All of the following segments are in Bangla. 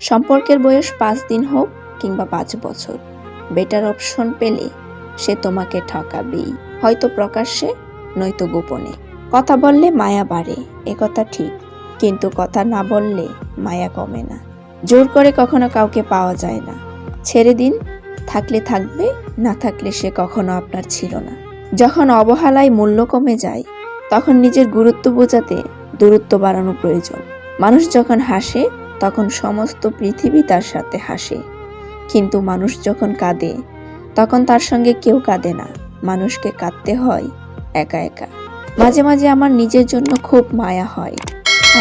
সম্পর্কের বয়স পাঁচ দিন হোক কিংবা পাঁচ বছর। বেটার অপশন পেলে সে তোমাকে ঠকাবেই। হয়তো প্রকাশ্যে, নয়তো গোপনে। কথা বললে মায়া বাড়ে একথা ঠিক। কিন্তু কথা না বললে মায়া কমে না। জোর করে কখনো কাউকে পাওয়া যায় না। ছেড়ে দিন, থাকলে থাকবে, না থাকলে সে কখনো আপনার ছিল না। যখন অবহেলায় মূল্য কমে যায়, তখন নিজের গুরুত্ব বোঝাতে দূরত্ব বাড়ানো প্রয়োজন। মানুষ যখন হাসে তখন সমস্ত পৃথিবী তার সাথে হাসে। কিন্তু মানুষ যখন কাঁদে, তখন তার সঙ্গে কেউ কাঁদে না। মানুষকে কাঁদতে হয় একা একা। মাঝে মাঝে আমার নিজের জন্য খুব মায়া হয়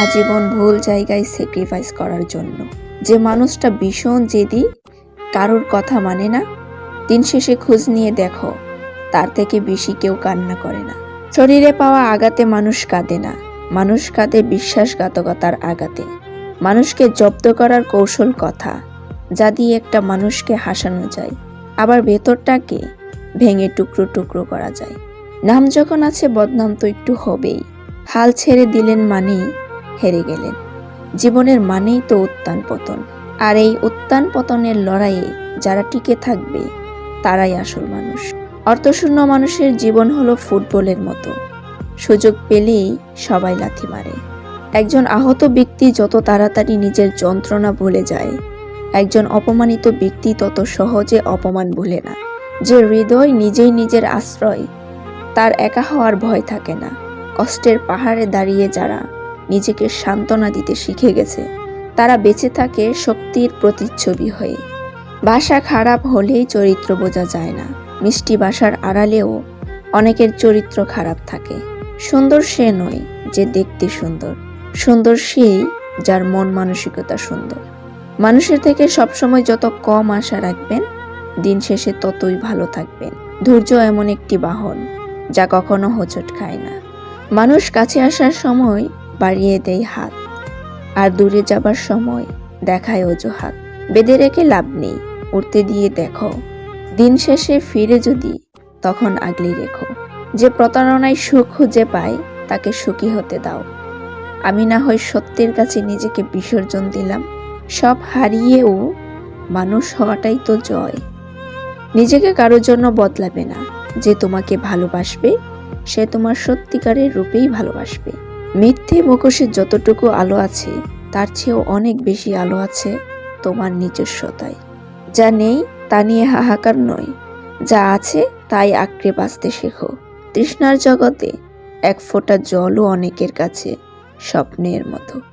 আজীবন ভুল জায়গায় স্যাক্রিফাইস করার জন্য। যে মানুষটা ভীষণ জেদি, কারোর কথা মানে না। দিন শেষে খোঁজ নিয়ে দেখো, তার থেকে বেশি কেউ কান্না করে না। শরীরে পাওয়া আঘাতে মানুষ কাঁদে না। মানুষ কাঁদে বিশ্বাসঘাতকতার আঘাতে। মানুষকে জব্দ করার কৌশল কথা, যা দিয়ে একটা মানুষকে হাসানো যায়। আবার ভেতরটাকে ভেঙে টুকরো টুকরো করা যায়। নাম যখন আছে বদনাম তো একটু হবেই। হাল ছেড়ে দিলেন মানেই হেরে গেলেন। জীবনের মানেই তো উত্থান পতন। আর এই উত্থান পতনের লড়াইয়ে যারা টিকে থাকবে, তারাই আসল মানুষ। অর্থশূন্য মানুষের জীবন হলো ফুটবলের মতো। সুযোগ পেলেই সবাই লাথি মারে। একজন আহত ব্যক্তি যত তাড়াতাড়ি নিজের যন্ত্রণা ভুলে যায়, একজন অপমানিত ব্যক্তি তত সহজে অপমান ভুলে না। যে হৃদয় নিজেই নিজের আশ্রয়, তার একা হওয়ার ভয় থাকে না। কষ্টের পাহাড়ে দাঁড়িয়ে যারা নিজেকে সান্ত্বনা দিতে শিখে গেছে, তারা বেঁচে থাকে শক্তির প্রতিচ্ছবি হয়ে। ভাষা খারাপ হলেই চরিত্র বোঝা যায় না। মিষ্টি ভাষার আড়ালেও অনেকের চরিত্র খারাপ থাকে। সুন্দর সে নয় যে দেখতে সুন্দর। সুন্দর সেই যার মন মানসিকতা সুন্দর। মানুষের থেকে সবসময় যত কম আশা রাখবেন, দিন শেষে ততই ভালো থাকবেন। ধৈর্য এমন একটি বাহন যা কখনো হোঁচট খায় না। মানুষ কাছে আসার সময় বাড়িয়ে দেয় হাত, আর দূরে যাবার সময় দেখায় অজুহাত। বেঁধে রেখে লাভ নেই উঠতে দিয়ে দেখো। দিন শেষে ফিরে যদি, তখন আগলে রেখো। যে প্রতারণায় সুখ খুঁজে পায়, তাকে সুখী হতে দাও। আমি না হয় সত্যের কাছে নিজেকে বিসর্জন দিলাম। সব হারিয়েও মানুষ হওয়াটাই তো জয়। নিজেকে কারোর জন্য বদলাবে না। যে তোমাকে ভালোবাসবে, সে তোমার সত্যিকারের রূপেই ভালোবাসবে। মিথ্যে মুখোশে যতটুকু আলো আছে, তার চেয়েও অনেক বেশি আলো আছে তোমার নিজস্বতায়। যা নেই, তা নিয়ে হাহাকার নয়। যা আছে, তাই আঁকড়ে বাঁচতে শেখো। তৃষ্ণার জগতে এক ফোঁটা জলও অনেকের কাছে স্বপ্নের মতো।